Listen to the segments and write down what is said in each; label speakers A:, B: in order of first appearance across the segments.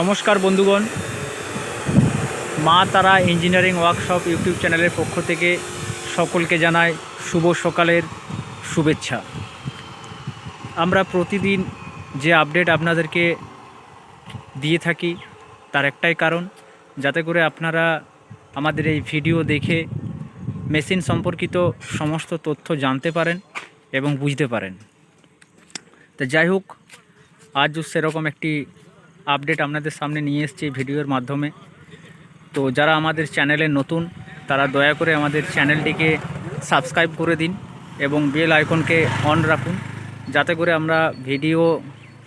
A: নমস্কার বন্ধুগণ। মা তারা ইঞ্জিনিয়ারিং ওয়ার্কশপ ইউটিউব চ্যানেলের পক্ষ থেকে সকলকে জানায় শুভ সকালের শুভেচ্ছা। আমরা প্রতিদিন যে আপডেট আপনাদেরকে দিয়ে থাকি তার একটাই কারণ, যাতে করে আপনারা আমাদের এই ভিডিও দেখে মেশিন সম্পর্কিত সমস্ত তথ্য জানতে পারেন এবং বুঝতে পারেন। তো যাই হোক, আজও সেরকম একটি আপডেট আপনাদের সামনে নিয়ে এসেছি ভিডিওর মাধ্যমে। তো যারা আমাদের চ্যানেলে নতুন, তারা দয়া করে আমাদের চ্যানেলটিকে সাবস্ক্রাইব করে দিন এবং বেল আইকনকে অন রাখুন, যাতে করে আমরা ভিডিও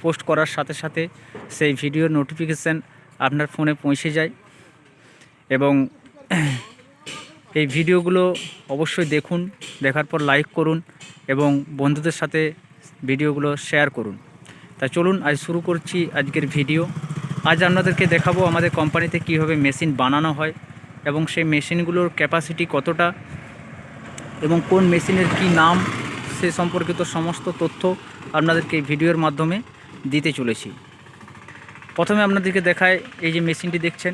A: পোস্ট করার সাথে সাথে সেই ভিডিওর নোটিফিকেশান আপনার ফোনে পৌঁছে যায়। এবং এই ভিডিওগুলো অবশ্যই দেখুন, দেখার পর লাইক করুন এবং বন্ধুদের সাথে ভিডিওগুলো শেয়ার করুন। তা চলুন আজ শুরু করছি আজকের ভিডিও। আজ আপনাদেরকে দেখাবো আমাদের কোম্পানিতে কীভাবে মেশিন বানানো হয় এবং সেই মেশিনগুলোর ক্যাপাসিটি কতটা এবং কোন মেশিনের কি নাম সে সম্পর্কিত সমস্ত তথ্য আপনাদেরকে ভিডিওর মাধ্যমে দিতে চলেছি। প্রথমে আপনাদেরকে দেখায় এই যে মেশিনটি দেখছেন,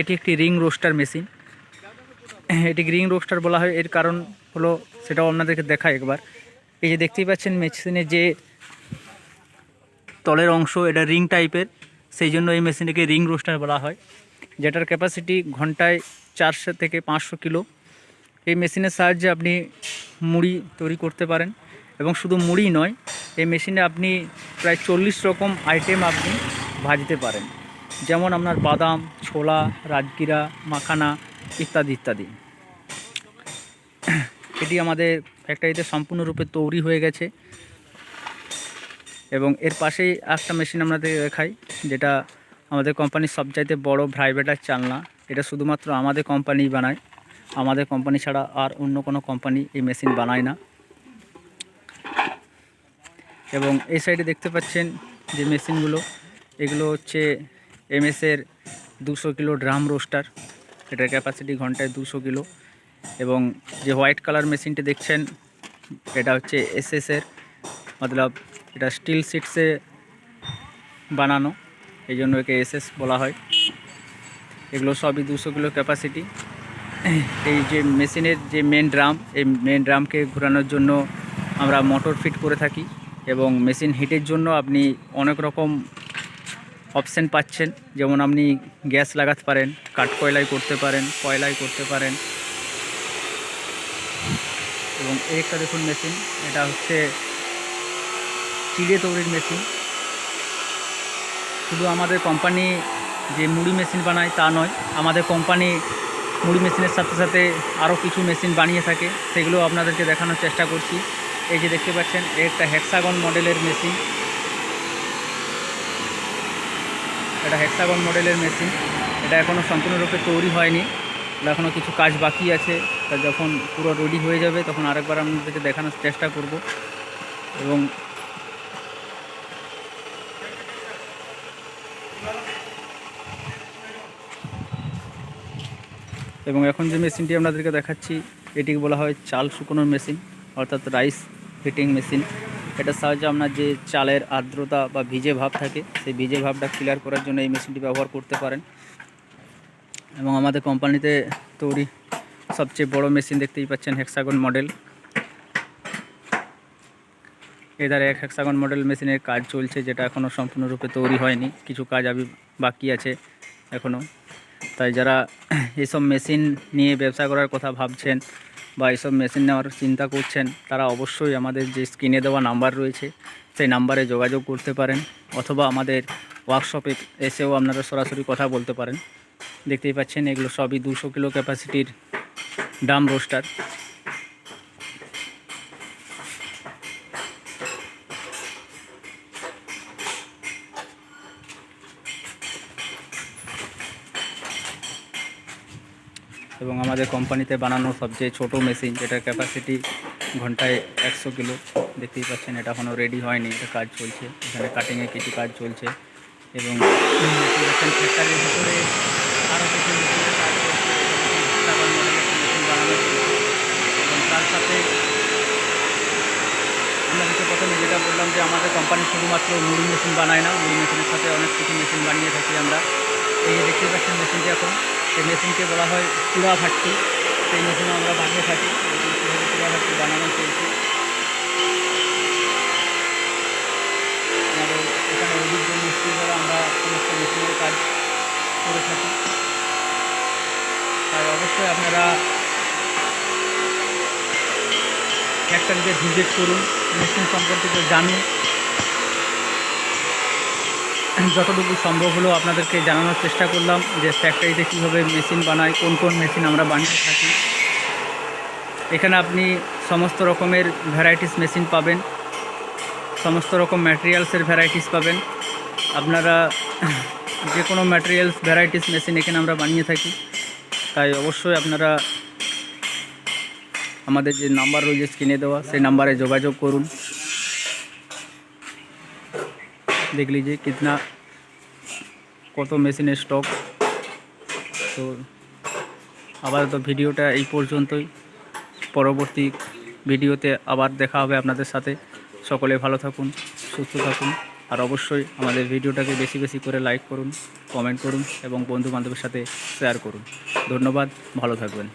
A: এটি একটি রিং রোস্টার মেশিন। এটি রিং রোস্টার বলা হয়, এর কারণ হলো সেটাও আপনাদেরকে দেখায় একবার। এই যে দেখতেই পাচ্ছেন, মেশিনে যে তলের অংশ এটা রিং টাইপের, সেই জন্য এই মেশিনটিকে রিং রোস্টার বলা হয়। যেটার ক্যাপাসিটি ঘন্টায় চারশো থেকে পাঁচশো কিলো। এই মেশিনের সাহায্যে আপনি মুড়ি তৈরি করতে পারেন এবং শুধু মুড়ি নয়, এই মেশিনে আপনি প্রায় চল্লিশ রকম আইটেম আপনি ভাজতে পারেন। যেমন আপনার বাদাম, ছোলা, রাজগিরা, মাখানা ইত্যাদি ইত্যাদি। এটি আমাদের ফ্যাক্টরিতে সম্পূর্ণরূপে তৈরি হয়ে গেছে। এবং এর পাশেই একটা মেশিন আমাদের দেখাই, যেটা আমাদের কোম্পানির সবচাইতে বড় ভাইব্রেটার চালনা। এটা শুধুমাত্র আমাদের কোম্পানি বানায়। আমাদের কোম্পানি ছাড়া আর অন্য কোনো কোম্পানি এই মেশিন বানায় না। এবং এই সাইডে দেখতে পাচ্ছেন যে মেশিনগুলো এগুলো হচ্ছে এমএসের দুশো কিলো ড্রাম রোস্টার এটার ক্যাপাসিটি ঘন্টায় দুশো কিলো। এবং যে হোয়াইট কালার মেশিনটি দেখছেন, এটা হচ্ছে এসএসের মতলব এটা স্টিল সিটসে বানানো এই জন্য একে এসএস বলা হয়। এগুলো সবই দুশো কিলো ক্যাপাসিটি এই যে মেশিনের যে মেন ড্রাম এই মেন ড্রামকে ঘোরানোর জন্য আমরা মোটর ফিট করে থাকি এবং মেশিন হিটের জন্য আপনি অনেক রকম অপশান পাচ্ছেন। যেমন আপনি গ্যাস লাগাতে পারেন, কাঠ কয়লায় করতে পারেন, কয়লাই করতে পারেন। এবং একটা দেখুন মেশিন এটা হচ্ছে চিড়ে তৈরির মেশিন শুধু আমাদের কোম্পানি যে মুড়ি মেশিন বানায় তা নয়, আমাদের কোম্পানি মুড়ি মেশিনের সাথে সাথে আরও কিছু মেশিন বানিয়ে থাকে, সেগুলো আপনাদেরকে দেখানোর চেষ্টা করছি। এই যে দেখতে পাচ্ছেন একটা হেক্সাগন মডেলের মেশিন এটা হেক্সাগন মডেলের মেশিন এটা এখনও সম্পূর্ণরূপে তৈরি হয়নি। এটা এখনও কিছু কাজ বাকি আছে। তা যখন পুরো রেডি হয়ে যাবে, তখন আরেকবার আপনাদেরকে দেখানোর চেষ্টা করব। এবং এবং এখন যে মেশিনটি আপনাদেরকে দেখাচ্ছি, এটিকে বলা হয় চাল শুকোনোর মেশিন, অর্থাৎ রাইস ফিটিং মেশিন। এটার সাহায্যে আপনার যে চালের আর্দ্রতা বা ভিজে ভাব থাকে, সেই ভিজে ভাবটা ক্লিয়ার করার জন্য এই মেশিনটি ব্যবহার করতে পারেন। এবং আমাদের কোম্পানিতে তৈরি সবচেয়ে বড় মেশিন দেখতেই পাচ্ছেন হেক্সাগন মডেল এধারে এক হেক্সাগন মডেল মেশিনের কাজ চলছে, যেটা এখনও সম্পূর্ণরূপে তৈরি হয়নি। কিছু কাজ আমি বাকি আছে এখনও তাই যারা এইসব মেশিন নিয়ে ব্যবসা করার কথা ভাবছেন বা এইসব মেশিন নেওয়ার চিন্তা করছেন, তারা অবশ্যই আমাদের যে স্ক্রিনে দেওয়া নাম্বার রয়েছে, সেই নাম্বারে যোগাযোগ করতে পারেন অথবা আমাদের ওয়ার্কশপে এসেও আপনারা সরাসরি কথা বলতে পারেন। দেখতেই পাচ্ছেন এগুলো সবই দুশো কিলো ক্যাপাসিটির ডাম রোস্টার। এবং আমাদের কোম্পানিতে বানানো সবচেয়ে ছোট মেশিন যেটার ক্যাপাসিটি ঘন্টায় একশো কিলো। দেখতেই পাচ্ছেন, এটা এখনও রেডি হয়নি, এটা কাজ চলছে। এখানে কাটিংয়ে কিছু কাজ চলছে। এবং ভিতরে আরও কিছু তার সাথে প্রথমে যেটা বললাম যে আমাদের কোম্পানি শুধুমাত্র মুড়ি মেশিন বানায় না, মুড়ি মেশিনের সাথে অনেক কিছু মেশিন বানিয়ে থাকি আমরা। এই দেখতে পাচ্ছেন মেশিনটি এখন। সেই মেশিনকে বলা হয় চূড়া ভাট্টি। সেই মেশিনে আমরা বানিয়ে থাকি। চূড়া ভাট্টি বানানো চলছে। আমাদের এখানে অভিজ্ঞ মিস্ত্রি দ্বারা আমরা সমস্ত মেশিনের কাজ করে থাকি। তাই অবশ্যই আপনারা ফ্যাক্টরিতে ভিজিট করুন। মেশিন সম্পর্কিত জানুন। যতটুকু সম্ভব হলো আপনাদেরকে জানানোর চেষ্টা করলাম যে ফ্যাক্টরিতে কীভাবে মেশিন বানায়, কোন কোন মেশিন আমরা বানিয়ে থাকি। এখানে আপনি সমস্ত রকমের ভ্যারাইটিস মেশিন পাবেন, সমস্ত রকম ম্যাটেরিয়ালসের ভ্যারাইটিস পাবেন। আপনারা যে কোনো ম্যাটেরিয়ালস ভ্যারাইটিস মেশিন এখানে আমরা বানিয়ে থাকি। তাই অবশ্যই আপনারা আমাদের যে নাম্বার রয়েছে স্ক্রিনে দেওয়া, সেই নাম্বারে যোগাযোগ করুন। দেখ लीजिए कितना কত মেশিনের স্টক তো আপাতত ভিডিওটা এই পর্যন্তই পরবর্তী ভিডিওতে আবার দেখা হবে আপনাদের সাথে সকলে ভালো থাকুন সুস্থ থাকুন আর অবশ্যই আমাদের ভিডিওটাকে বেশি বেশি করে লাইক করুন কমেন্ট করুন এবং বন্ধু বান্ধবের সাথে শেয়ার করুন ধন্যবাদ ভালো থাকবেন